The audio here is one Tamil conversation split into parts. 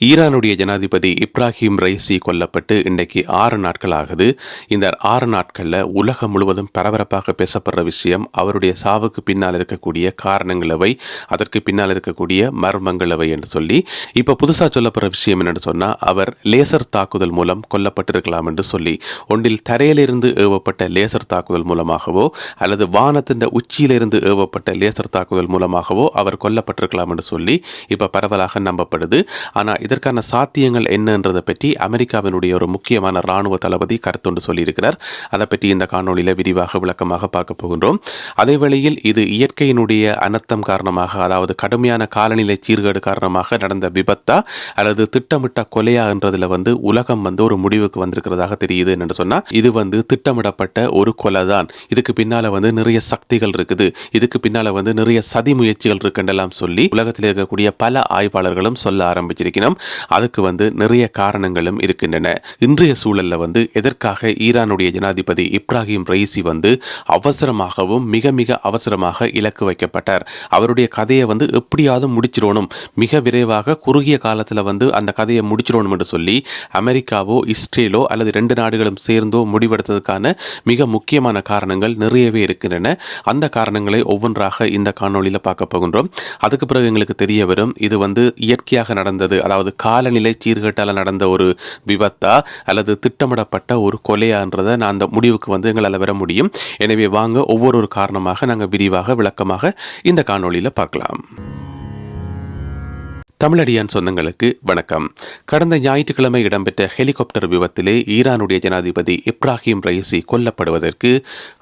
ஈரானுடைய ஜனாதிபதி இப்ராஹிம் ரைசி கொல்லப்பட்டு இன்றைக்கு ஆறு நாட்கள் ஆகுது இந்த ஆறு நாட்களில் உலகம் முழுவதும் பரபரப்பாக பேசப்படுற விஷயம் அவருடைய சாவுக்கு பின்னால் இருக்கக்கூடிய காரணங்களவை அதற்கு பின்னால் இருக்கக்கூடிய மர்மங்களவை என்று சொல்லி இப்போ புதுசாக சொல்லப்படுற விஷயம் என்னென்னு சொன்னால் அவர் லேசர் தாக்குதல் மூலம் கொல்லப்பட்டிருக்கலாம் என்று சொல்லி ஒன்றில் தரையிலிருந்து ஏவப்பட்ட லேசர் தாக்குதல் மூலமாகவோ அல்லது வானத்தின் உச்சியிலிருந்து ஏவப்பட்ட லேசர் தாக்குதல் மூலமாகவோ அவர் கொல்லப்பட்டிருக்கலாம் என்று சொல்லி இப்போ பரவலாக நம்பப்படுது. ஆனால் இதற்கான சாத்தியங்கள் என்னன்றதை பற்றி அமெரிக்காவினுடைய ஒரு முக்கியமான இராணுவ தளபதி கருத்தொண்டு சொல்லியிருக்கிறார். அதை பற்றி இந்த காணொலியில் விரிவாக விளக்கமாக பார்க்க போகின்றோம். அதே வேளையில் இது இயற்கையினுடைய அனர்த்தம் காரணமாக அதாவது கடுமையான காலநிலை சீர்கேடு காரணமாக நடந்த விபத்தா அல்லது திட்டமிட்ட கொலையா என்றதுல வந்து உலகம் வந்து ஒரு முடிவுக்கு வந்திருக்கிறதாக தெரியுது என்று சொன்னா இது வந்து திட்டமிடப்பட்ட ஒரு கொலை தான் இதுக்கு பின்னால வந்து நிறைய சக்திகள் இருக்குது. இதுக்கு பின்னால வந்து நிறைய சதி முயற்சிகள் இருக்குன்றெல்லாம் சொல்லி உலகத்தில் இருக்கக்கூடிய பல ஆய்வாளர்களும் சொல்ல ஆரம்பிச்சிருக்கணும் அதுக்கு வந்து நிறைய காரணங்களும் இருக்கின்றன. இன்றைய சூழலில் வந்து எதற்காக ஈரானுடைய ஜனாதிபதி இப்ராஹிம் ரைசி வந்து அவசரமாகவும் மிக மிக அவசரமாக இலக்கு வைக்கப்பட்டார். அவருடைய கதையை வந்து எப்படியாவது முடிச்சிடணும். மிக விரைவாக குறுகிய காலத்தில் வந்து அந்த கதையை முடிச்சிடணும் என்று சொல்லி அமெரிக்காவோ இஸ்ரேலோ அல்லது ரெண்டு நாடுகளும் சேர்ந்தோ முடிவெடுத்ததுக்கான மிக முக்கியமான காரணங்கள் நிறையவே இருக்கின்றன. அந்த காரணங்களை ஒவ்வொன்றாக இந்த காணொளியில் பார்க்க போகின்றோம். அதுக்கு பிறகு எங்களுக்கு தெரிய வரும். இது வந்து இயற்கையாக நடந்தது அதாவது காலநிலை சீர்கேட்டால் நடந்த ஒரு விபத்தா அல்லது திட்டமிடப்பட்ட ஒரு கொலையான்றதை நான் அந்த முடிவுக்கு வந்து எங்களால் வர முடியும். எனவே வாங்க ஒவ்வொரு காரணமாக நாங்கள் விரிவாக விளக்கமாக இந்த காணொளியில் பார்க்கலாம். தமிழடியான் சொந்தங்களுக்கு வணக்கம். கடந்த ஞாயிற்றுக்கிழமை இடம்பெற்ற ஹெலிகாப்டர் விபத்திலே ஈரானுடைய ஜனாதிபதி இப்ராஹிம் ரைசி கொல்லப்படுவதற்கு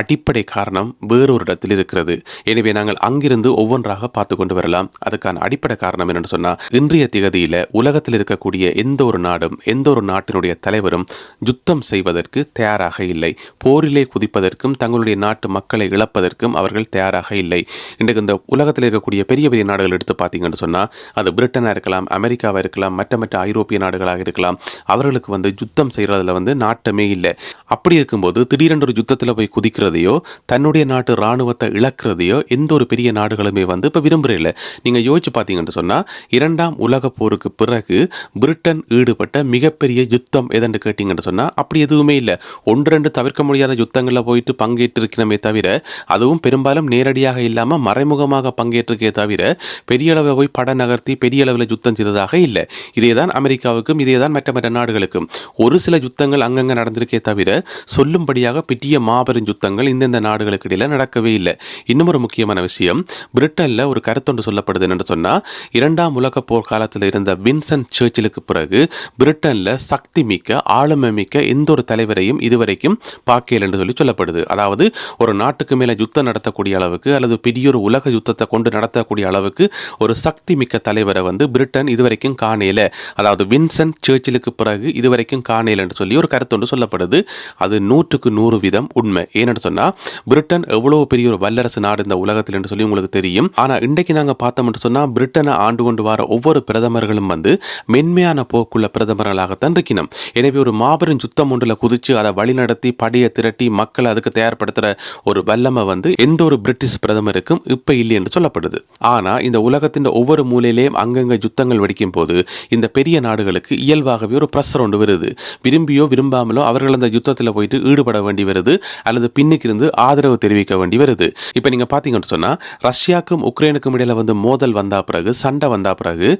அடிப்படை காரணம் வேறொரு இடத்தில் இருக்கிறது. எனவே நாங்கள் அங்கிருந்து ஒவ்வொன்றாக பார்த்து கொண்டு வரலாம். அதுக்கான அடிப்படை காரணம் என்னன்னு சொன்னால் இன்றைய திகதியில் உலகத்தில் இருக்கக்கூடிய எந்த ஒரு நாடும் எந்த ஒரு நாட்டினுடைய தலைவரும் யுத்தம் செய்வதற்கு தயாராக இல்லை. போரிலே குதிப்பதற்கும் தங்களுடைய நாட்டு மக்களை இழப்பதற்கும் அவர்கள் தயாராக இல்லை. இன்றைக்கு இந்த உலகத்தில் இருக்கக்கூடிய பெரிய பெரிய நாடுகள் எடுத்து பார்த்தீங்கன்னு சொன்னால் அது பிரிட்டன் பிரிட்டனாக இருக்கலாம் அமெரிக்காவாக இருக்கலாம் மற்ற மற்ற ஐரோப்பிய நாடுகளாக இருக்கலாம் அவர்களுக்கு வந்து யுத்தம் செய்கிறதுல வந்து நாட்டமே இல்லை. அப்படி இருக்கும்போது திடீரென்று ஒரு யுத்தத்தில் போய் குதிக்கிறதையோ தன்னுடைய நாட்டு இராணுவத்தை இழக்கிறதையோ எந்த ஒரு பெரிய நாடுகளுமே வந்து இப்போ விரும்புகிறதில்ல நீங்கள் யோசிச்சு பார்த்தீங்கன்னு சொன்னால் இரண்டாம் உலக போருக்கு பிறகு பிரிட்டன் ஈடுபட்ட மிகப்பெரிய யுத்தம் எதென்று கேட்டிங்கன்னு சொன்னால் அப்படி எதுவுமே இல்லை. ஒன்று ரெண்டு தவிர்க்க முடியாத யுத்தங்களில் போயிட்டு பங்கேற்றிருக்கணுமே தவிர அதுவும் பெரும்பாலும் நேரடியாக இல்லாமல் மறைமுகமாக பங்கேற்றிருக்கே தவிர பெரிய அளவில் போய் பட நகர்த்தி பெரிய அளவில் யுத்தம் செய்ததாக இல்லை. இதே தான் அமெரிக்காவுக்கும் இதே தான் மற்ற மற்ற நாடுகளுக்கும். ஒரு சில யுத்தங்கள் அங்கங்கே நடந்திருக்கே தவிர சொல்லும்படியாக பெரிய மாபெரும் யுத்தங்கள் இந்தந்த நாடுகளுக்கு இடையில் நடக்கவே இல்லை. இன்னும் ஒரு முக்கியமான விஷயம் பிரிட்டனில் ஒரு கருத்தொன்று சொல்லப்படுது என்று சொன்னால் இரண்டாம் உலக போர் காலத்தில் இருந்த வின்சென்ட் சர்ச்சிலுக்கு பிறகு பிரிட்டனில் சக்தி மிக்க ஆளுமை மிக்க எந்த ஒரு தலைவரையும் இதுவரைக்கும் பார்க்கல என்று சொல்லி சொல்லப்படுது. அதாவது ஒரு நாட்டுக்கு மேலே யுத்தம் நடத்தக்கூடிய அளவுக்கு அல்லது பெரிய ஒரு உலக யுத்தத்தை கொண்டு நடத்தக்கூடிய அளவுக்கு ஒரு சக்தி மிக்க தலைவரை வந்து வந்து பிரிட்டன் இதுவரைக்கும் காணையில் அதாவது வின்சென்ட் சர்ச்சிலுக்கு பிறகு இதுவரைக்கும் காணேல என்று சொல்லி ஒரு கருத்து ஒன்று சொல்லப்படுது. அது நூற்றுக்கு நூறு வீதம் உண்மை. ஏன்னு சொன்னால் பிரிட்டன் எவ்வளவு பெரிய ஒரு வல்லரசு நாடு இந்த உலகத்தில் என்று சொல்லி உங்களுக்கு தெரியும். ஆனால் இன்றைக்கு நாங்கள் பார்த்தோம்னு சொன்னால் பிரிட்டனை ஆண்டு கொண்டு வர ஒவ்வொரு பிரதமர்களும் வந்து மென்மையான போக்குள்ள பிரதமர்களாகத்தான் இருக்கணும் எனவே ஒரு மாபெரும் சுத்தம் ஒன்றில் குதித்து அதை வழிநடத்தி படையை திரட்டி மக்களை அதுக்கு தயார்படுத்துகிற ஒரு வல்லமை வந்து எந்த ஒரு பிரிட்டிஷ் பிரதமருக்கும் இப்போ இல்லை என்று சொல்லப்படுது. ஆனால் இந்த உலகத்தின் ஒவ்வொரு மூலையிலேயும் அங்கே யுத்தங்கள் வெடிக்கும் போது இந்த பெரிய நாடுகளுக்கு இயல்பாகவே ஒரு ப்ரெஷர் ஒன்று வருது. விரும்பியோ விரும்பாமலோ அவர்கள் அந்த யுத்தத்தில் போயிட்டு ஈடுபட வேண்டி வருது அல்லது பின்னுக்கு இருந்து ஆதரவு தெரிவிக்க வேண்டி வருது. இப்போ நீங்கள் பார்த்தீங்கன்னு சொன்னால் ரஷ்யாவுக்கும் உக்ரைனுக்கும் இடையில் வந்து மோதல் வந்தா பிறகு சண்டை வந்தா பிறகு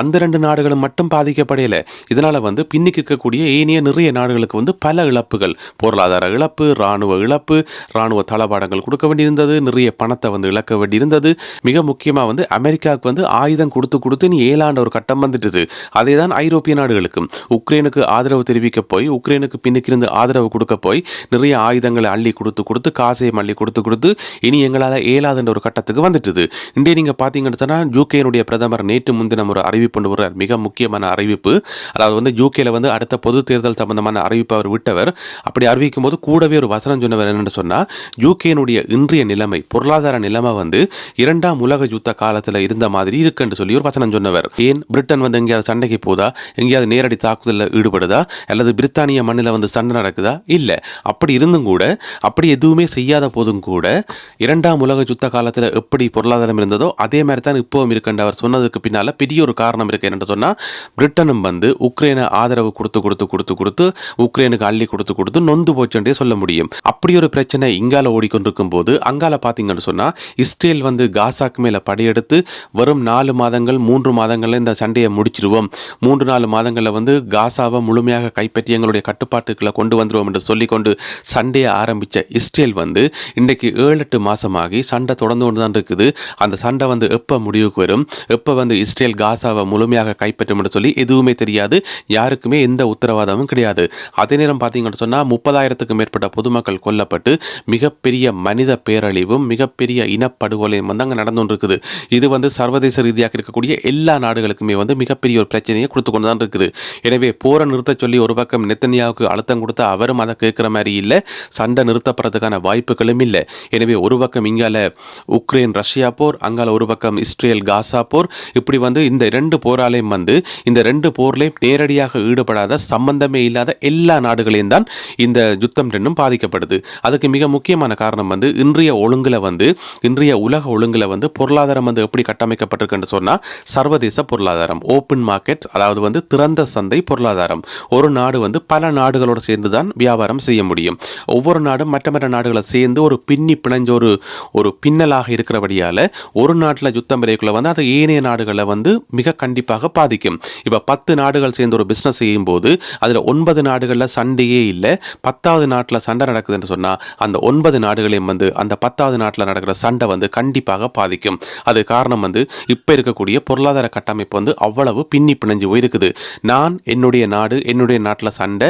அந்த ரெண்டு நாடுகளும் மட்டும் பாதிக்கப்படையில. இதனால வந்து பின்னுக்கு இருக்கக்கூடிய ஏனைய நிறைய நாடுகளுக்கு வந்து பல இழப்புகள். பொருளாதார இழப்பு இராணுவ இழப்பு இராணுவ தளபாடங்கள் கொடுக்க வேண்டியிருந்தது நிறைய பணத்தை வந்து இழக்க வேண்டியிருந்தது. மிக முக்கியமாக வந்து அமெரிக்காவுக்கு வந்து ஆயுதம் கொடுத்து கொடுத்து நீ ஏழாண்ட ஒரு கட்டம் வந்துட்டுது? அதே தான் ஐரோப்பிய நாடுகளுக்கும். உக்ரைனுக்கு ஆதரவு தெரிவிக்க போய் உக்ரைனுக்கு பின்னுக்கிருந்து ஆதரவு கொடுக்க போய் நிறைய ஆயுதங்களை அள்ளி கொடுத்து கொடுத்து காசையும் அள்ளி கொடுத்து கொடுத்து இனி எங்களால் இயலாதுன்ற ஒரு கட்டத்துக்கு வந்துட்டுது. இன்றைய நீங்கள் பார்த்தீங்கன்னா யூகேனுடைய பிரதமர் நேற்று முன்தினம் ஒரு அறிவிப்பு கொண்டு வர்றார் மிக முக்கியமான அறிவிப்பு. அதாவது வந்து யூகேல வந்து அடுத்த பொது தேர்தல் சம்பந்தமான அறிவிப்பு அவர் விட்டவர். அப்படி அறிவிக்கும் போது கூடவே ஒரு வசனம் சொன்னவர் என்னென்னு சொன்னால் யூகேனுடைய இன்றைய நிலைமை பொருளாதார நிலைமை வந்து இரண்டாம் உலக யுத்த காலத்தில் இருந்த மாதிரி இருக்குன்னு சொல்லி ஒரு வசனம் சொன்னவர். ஏன்? பிரிட்டன் வந்து எங்கேயாவது சண்டைக்கு போதா? எங்கேயாவது நேரடி தாக்குதலில் ஈடுபடுதா? அல்லது பிரித்தானிய மண்ணில் வந்து சண்டை நடக்குதா? இல்லை. அப்படி இருந்தும் கூட அப்படி எதுவுமே செய்யாத போதும் கூட இரண்டாம் உலக யுத்த காலத்தில் எப்படி பொருளாதாரம் இருந்ததோ அதே மாதிரி தான் இப்போவும் இருக்குன்ற அவர் சொன்னதுக்கு பின்னால் பெரிய ஒரு காரணம் இருக்கு. என்னென்னு சொன்னால் பிரிட்டனும் வந்து உக்ரைனை ஆதரவு கொடுத்து கொடுத்து கொடுத்து கொடுத்து உக்ரைனுக்கு அள்ளி கொடுத்து கொடுத்து நொந்து போச்சுன்றே சொல்ல முடியும். அப்படி ஒரு பிரச்சனை இங்கால ஓடிக்கொண்டிருக்கும் போது அங்கால பார்த்தீங்கன்னு சொன்னால் இஸ்ரேல் வந்து காசாக்கு மேலே படையெடுத்து வரும் நாலு மாதங்கள் மூன்று மாதங்களில் இந்த சண்டையை முடிச்சிருவோம். மூன்று நாலு மாதங்களில் வந்து காசாவை முழுமையாக கைப்பற்றி எங்களுடைய கட்டுப்பாட்டுக்குள்ள கொண்டு வந்துடுவோம் என்று சொல்லிக்கொண்டு சண்டையை ஆரம்பித்த இஸ்ரேல் வந்து இன்றைக்கு ஏழு எட்டு மாதமாகி சண்டை தொடர்ந்து கொண்டு தான் இருக்குது. அந்த சண்டை வந்து எப்போ முடிவுக்கு வரும்? எப்போ வந்து இஸ்ரேல் காசாவை முழுமையாக கைப்பற்றும் என்று சொல்லி எதுவுமே தெரியாது. யாருக்குமே எந்த உத்தரவாதமும் கிடையாது. அதே நேரம் பார்த்தீங்கன்னு சொன்னால் முப்பதாயிரத்துக்கும் மேற்பட்ட பொதுமக்கள் கொல்லப்பட்டு மிகப்பெரிய மனித பேரழிவும் மிகப்பெரிய இனப்படுகொலையும் வந்து அங்கே நடந்து கொண்டிருக்குது. இது வந்து சர்வதேச ரீதியாக இருக்கக்கூடிய எல்லா எல்லா நாடுகளுக்குமே வந்து மிகப்பெரிய ஒரு பிரச்சனையை கொடுத்து கொண்டு தான் இருக்குது. எனவே போரை நிறுத்த சொல்லி ஒரு பக்கம் நெத்தனியாவுக்கு அழுத்தம் கொடுத்தா அவரும் அதை கேட்குற மாதிரி இல்லை சண்டை நிறுத்தப்படுறதுக்கான வாய்ப்புகளும் இல்லை. எனவே ஒரு பக்கம் இங்கால உக்ரைன் ரஷ்யா போர் அங்கால ஒரு பக்கம் இஸ்ரேல் காசா போர். இப்படி வந்து இந்த ரெண்டு போராலையும் வந்து இந்த ரெண்டு போர்லையும் நேரடியாக ஈடுபடாத சம்பந்தமே இல்லாத எல்லா நாடுகளையும் தான் இந்த யுத்தம் ரெண்டும் பாதிக்கப்படுது. அதுக்கு மிக முக்கியமான காரணம் வந்து இன்றைய ஒழுங்கில் வந்து இன்றைய உலக ஒழுங்கில் வந்து பொருளாதாரம் வந்து எப்படி கட்டமைக்கப்பட்டிருக்குன்னு சொன்னால் சர்வ சர்வதேச பொருளாதாரம். ஓப்பன் மார்க்கெட் அதாவது வந்து திறந்த சந்தை பொருளாதாரம். ஒரு நாடு வந்து பல நாடுகளோடு சேர்ந்து தான் வியாபாரம் செய்ய முடியும். ஒவ்வொரு நாடும் மற்ற மற்ற நாடுகளை சேர்ந்து ஒரு பின்னி பிணைஞ்ச ஒரு ஒரு பின்னலாக இருக்கிறபடியால் ஒரு நாட்டில் யுத்தம் விரைக்குள்ள வந்து அது ஏனைய நாடுகளை வந்து மிக கண்டிப்பாக பாதிக்கும். இப்போ பத்து நாடுகள் சேர்ந்து ஒரு பிஸ்னஸ் செய்யும் போது அதில் ஒன்பது நாடுகளில் சண்டையே இல்லை. பத்தாவது நாட்டில் சண்டை நடக்குதுன்னு சொன்னால் அந்த ஒன்பது நாடுகளையும் வந்து அந்த பத்தாவது நாட்டில் நடக்கிற சண்டை வந்து கண்டிப்பாக பாதிக்கும். அது காரணம் வந்து இப்போ இருக்கக்கூடிய பொருளாதார பொருளாதார கட்டமைப்பு வந்து அவ்வளவு பின்னி பிணைஞ்சு போயிருக்குது. நான் என்னுடைய நாடு என்னுடைய நாட்டில் சண்டை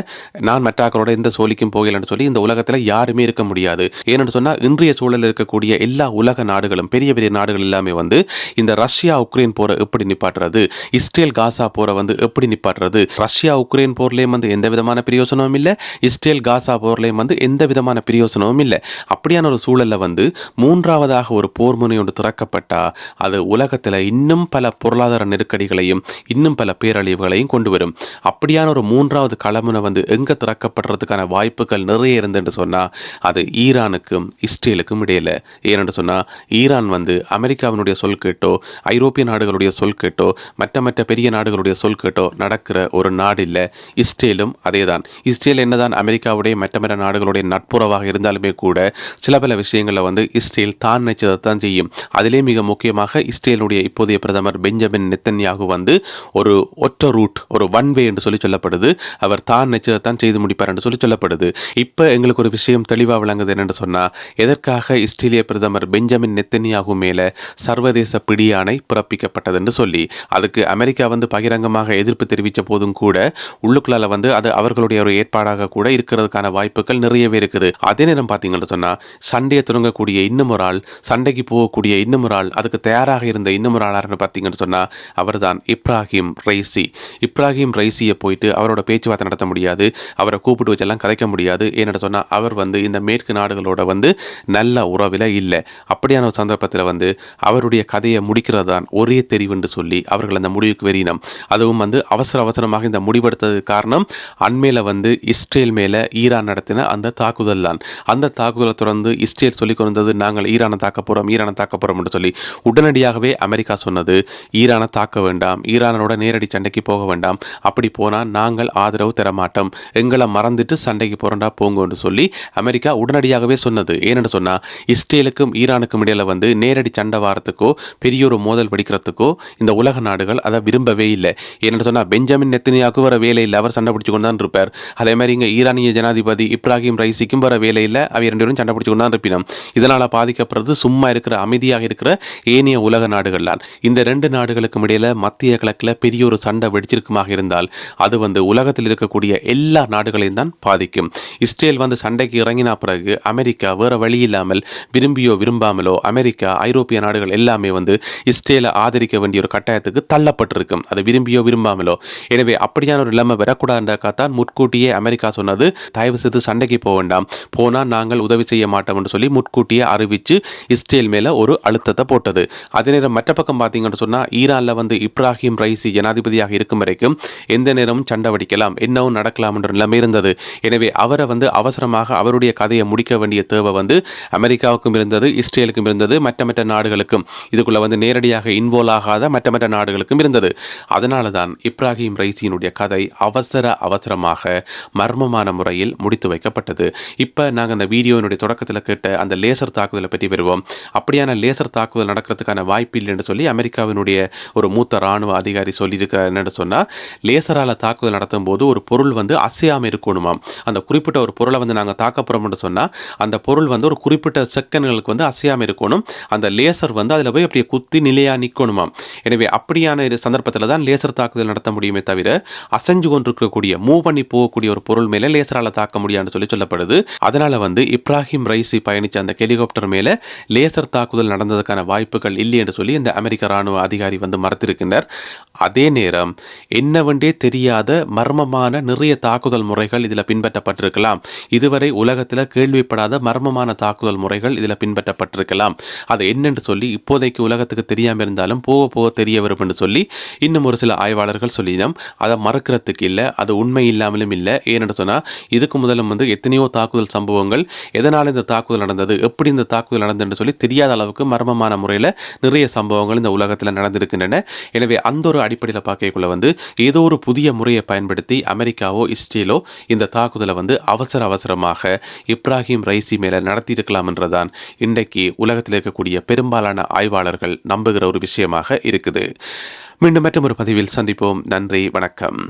நான் மற்றாக்களோட எந்த சோழிக்கும் போகலன்னு சொல்லி இந்த உலகத்தில் யாருமே இருக்க முடியாது. ஏன்னு சொன்னால் இன்றைய சூழலில் இருக்கக்கூடிய எல்லா உலக நாடுகளும் பெரிய பெரிய நாடுகள் எல்லாமே வந்து இந்த ரஷ்யா உக்ரைன் போரை எப்படி நிப்பாட்டுறது? இஸ்ரேல் காசா போரை வந்து எப்படி நிப்பாட்டுறது? ரஷ்யா உக்ரைன் போர்லேயும் வந்து எந்த விதமான பிரயோசனமும் இல்லை. இஸ்ரேல் காசா போர்லேயும் வந்து எந்த விதமான பிரயோசனமும் இல்லை. அப்படியான ஒரு சூழலில் வந்து மூன்றாவதாக ஒரு போர் முனை ஒன்று திறக்கப்பட்டால் அது உலகத்தில் இன்னும் பல பொருள் பொருளாதார நெருக்கடிகளையும் இன்னும் பல பேரழிவுகளையும் கொண்டு வரும் அப்படியான ஒரு மூன்றாவது களமுனை வந்து எங்கே திறக்கப்படுறதுக்கான வாய்ப்புகள் நிறைய இருந்துன்னு சொன்னால் அது ஈரானுக்கும் இஸ்ரேலுக்கும் இடையில. ஏனென்று சொன்னால் ஈரான் வந்து அமெரிக்காவினுடைய சொல் கேட்டோ ஐரோப்பிய நாடுகளுடைய சொல் கேட்டோ மற்ற மற்ற பெரிய நாடுகளுடைய சொல் கேட்டோ நடக்கிற ஒரு நாடு இல்லை இஸ்ரேலும் அதே தான் இஸ்ரேல் என்னதான் அமெரிக்காவுடைய மற்ற மற்ற நாடுகளுடைய நட்புறவாக இருந்தாலுமே கூட சில பல விஷயங்களில் வந்து இஸ்ரேல் தான் நினைச்சதை தான் செய்யும். அதிலே மிக முக்கியமாக இஸ்ரேலுடைய இப்போதைய பிரதமர் பெஞ்சமின் நெத்தன்யாகு வந்து ஒரு ஒற்ற ரூட் ஒரு ஒன் வே என்று சொல்லி சொல்லப்படுது. அவர் தான் நிச்சயத்தான் செய்து முடிப்பார் என்று சொல்லி சொல்லப்படுது. இப்போ எங்களுக்கு ஒரு விஷயம் தெளிவாக விளங்குது என்னென்னு சொன்னால் எதற்காக இஸ்ரேலிய பிரதமர் பெஞ்சமின் நெத்தன்யாகு மேலே சர்வதேச பிடியானை பிறப்பிக்கப்பட்டது என்று சொல்லி அதுக்கு அமெரிக்கா வந்து பகிரங்கமாக எதிர்ப்பு தெரிவித்த போதும் கூட உள்ளுக்குள்ளால வந்து அது அவர்களுடைய ஒரு ஏற்பாடாக கூட இருக்கிறதுக்கான வாய்ப்புகள் நிறையவே இருக்குது. அதே நேரம் பார்த்தீங்கன்னு சொன்னால் சண்டையை தொடங்கக்கூடிய இன்னும் ஒரு ஆள் சண்டைக்கு போகக்கூடிய இன்னும் ஒரு ஆள் அதுக்கு தயாராக இருந்த இன்னும் ஒரு ஆளாருன்னு பார்த்தீங்கன்னு சொன்னால் அவர்தான் இப்ராஹிம் ரைசி. இப்ராஹிம் ரைசியை போயிட்டு அவரோட பேச்சுவார்த்தை நடத்த முடியாது. அவரை கூப்பிட்டு வச்செல்லாம் கதைக்க முடியாது. ஏன்னு சொன்னால் அவர் வந்து இந்த மேற்கு நாடுகளோட வந்து நல்ல உறவில் இல்லை. அப்படியான ஒரு சந்தர்ப்பத்தில் வந்து அவருடைய கதையை முடிக்கிறது தான் ஒரே தெரிவுன்னு சொல்லி அவர்கள் அந்த முடிவுக்கு வெறியினம் அதுவும் வந்து அவசர அவசரமாக இந்த முடிவெடுத்ததுக்கு காரணம் அண்மையில் வந்து இஸ்ரேல் மேலே ஈரான் நடத்தின அந்த தாக்குதல் தான். அந்த தாக்குதலை தொடர்ந்து இஸ்ரேல் சொல்லிக் கொண்டது நாங்கள் ஈரானை தாக்க போகிறோம் ஈரானை தாக்க போகிறோம் என்று சொல்லி உடனடியாகவே அமெரிக்கா சொன்னது ஈரானை தாக்க வேண்டாம் ஈரானோட நேரடி சண்டைக்கு போக வேண்டாம். அப்படி போனால் நாங்கள் ஆதரவு தரமாட்டோம் எங்களை மறந்துட்டு சண்டைக்கு போகிறோண்டா போங்கன்னு சொல்லி அமெரிக்கா உடனடியாகவே சொன்னது. ஏன்னு சொன்னால் இஸ்ரேலுக்கும் ஈரானுக்கும் இடையில வந்து நேரடி சண்டை வாரத்துக்கோ பெரிய ஒரு மோதல் படிக்கிறதுக்கோ இந்த உலக நாடுகள் அதை விரும்பவே இல்லை. ஏன்னு சொன்னால் பெஞ்சமின் நெத்தனியாவுக்கு வர வேலையில்லை அவர் சண்டை பிடிச்சு கொண்டு தான் இருப்பார். அதே மாதிரி இங்கே ஈரானிய ஜனாதிபதி இப்ராஹிம் ரைசிக்கும் வர வேலை இல்லை. ரெண்டு பேரும் சண்டை பிடிச்சு கொண்டு தான் இருப்பினோம். இதனால் பாதிக்கப்படுறது சும்மா இருக்கிற அமைதியாக இருக்கிற ஏனைய உலக நாடுகள் தான் இந்த ரெண்டு நாடுகளுக்கும் இடையில மத்திய கிழக்கில் பெரிய ஒரு சண்டை வெடிச்சிருக்குமாக இருந்தால் அது வந்து உலகத்தில் இருக்கக்கூடிய எல்லா நாடுகளையும் தான் பாதிக்கும். இஸ்ரேல் வந்து சண்டைக்கு இறங்கின பிறகு அமெரிக்கா வேற வழி இல்லாமல் விரும்பியோ விரும்பாமலோ அமெரிக்கா ஐரோப்பிய நாடுகள் எல்லாமே வந்து இஸ்ரேலை ஆதரிக்க வேண்டிய ஒரு கட்டாயத்துக்கு தள்ளப்பட்டிருக்கும். அது விரும்பியோ விரும்பாமலோ. எனவே அப்படியான ஒரு நிலைமை தான் முன்கூட்டியே அமெரிக்கா சொன்னது தயவு செய்து சண்டைக்கு போக வேண்டாம். போனால் நாங்கள் உதவி செய்ய மாட்டோம் என்று சொல்லி முன்கூட்டியே அறிவித்து இஸ்ரேல் மேலே ஒரு அழுத்தத்தை போட்டது. அதே நேரம் மற்ற பக்கம் பார்த்தீங்கன்னு சொன்னால் ஈரானில் வந்து இப்ராஹிம் ரைசி ஜனாதிபதியாக இருக்கும் வரைக்கும் எந்த நேரமும் சண்டை வடிக்கலாம் என்னவும் நடக்கலாம் என்ற நிலைமை இருந்தது. எனவே அவரை வந்து அவசரமாக அவருடைய கதையை முடிக்க வேண்டிய தேவை வந்து அமெரிக்காவுக்கும் இருந்தது இஸ்ரேலுக்கும் இருந்தது மற்ற மற்ற நாடுகளுக்கும். இதுக்குள்ளே வந்து நேரடியாக இன்வால்வ் ஆகாத மற்ற மற்ற நாடுகளுக்கும் இருந்தது. அதனால தான் இப்ராஹிம் ரைசியினுடைய கதை அவசர அவசரமாக மர்மமான முறையில் முடித்து வைக்கப்பட்டது. இப்போ நாங்கள் அந்த வீடியோனுடைய தொடக்கத்தில் கேட்ட அந்த லேசர் தாக்குதலை பற்றி வருவோம். அப்படியான லேசர் தாக்குதல் நடக்கிறதுக்கான வாய்ப்பு இல்லைன்னு சொல்லி அமெரிக்காவினுடைய ஒரு மூத்த ராணுவ அதிகாரி சொல்லியிருக்க என்னென்னு சொன்னால் லேசரால் தாக்குதல் நடத்தும் போது ஒரு பொருள் வந்து அசையாமல் இருக்கணுமாம். அந்த குறிப்பிட்ட ஒரு பொருளை வந்து நாங்கள் தாக்க போகிறோம்னு சொன்னால் அந்த பொருள் வந்து ஒரு குறிப்பிட்ட செகண்ட்களுக்கு வந்து அசையாமல் இருக்கணும். அந்த லேசர் வந்து அதில் போய் அப்படியே குத்தி நிலையாக நிற்கணுமாம் எனவே அப்படியான சந்தர்ப்பத்தில் தான் லேசர் தாக்குதல் நடத்த முடியுமே தவிர அசைஞ்சு கொண்டிருக்கக்கூடிய மூவ் பண்ணி போகக்கூடிய ஒரு பொருள் மேலே லேசரால் தாக்க முடியாதுன்னு சொல்லி சொல்லப்படுது. அதனால் வந்து இப்ராஹிம் ரைசி பயணிச்ச அந்த ஹெலிகாப்டர் மேலே லேசர் தாக்குதல் நடந்ததுக்கான வாய்ப்புகள் இல்லை என்று சொல்லி இந்த அமெரிக்க ராணுவ அதிகாரி வந்து மறுத்திருக்கின்றார் அதே நேரம் என்னவென்றே தெரியாத மர்மமான நிறைய தாக்குதல் முறைகள் இதில் பின்பற்றப்பட்டிருக்கலாம். இதுவரை உலகத்தில் கேள்விப்படாத மர்மமான தாக்குதல் முறைகள் இதில் பின்பற்றப்பட்டிருக்கலாம். அது என்னென்று சொல்லி இப்போதைக்கு உலகத்துக்கு தெரியாமல் இருந்தாலும் போக போக தெரிய வரும் என்று சொல்லி இன்னும் ஒரு சில ஆய்வாளர்கள் சொல்லினோம். அதை மறக்கிறதுக்கு இல்லை அது உண்மை இல்லாமலும் இல்லை. ஏன்னு சொன்னால் இதுக்கு முதலும் வந்து எத்தனையோ தாக்குதல் சம்பவங்கள் எதனால் இந்த தாக்குதல் நடந்தது எப்படி இந்த தாக்குதல் நடந்ததுன்னு சொல்லி தெரியாத அளவுக்கு மர்மமான முறையில் நிறைய சம்பவங்கள் இந்த உலகத்தில் இருக்கின்றன எனவே அந்த ஒரு அடிப்படையில் பார்க்கக்குள்ள வந்து ஏதோ ஒரு புதிய முறையை பயன்படுத்தி அமெரிக்காவோ இஸ்ரேலோ இந்த தாக்குதலை வந்து அவசர அவசரமாக இப்ராஹிம் ரைசி மேலே நடத்தியிருக்கலாம் என்றுதான் இன்றைக்கு உலகத்தில் இருக்கக்கூடிய பெரும்பாலான ஆய்வாளர்கள் நம்புகிற ஒரு விஷயமாக இருக்குது. மீண்டும் மற்றும் ஒரு பதிவில் சந்திப்போம். நன்றி வணக்கம்.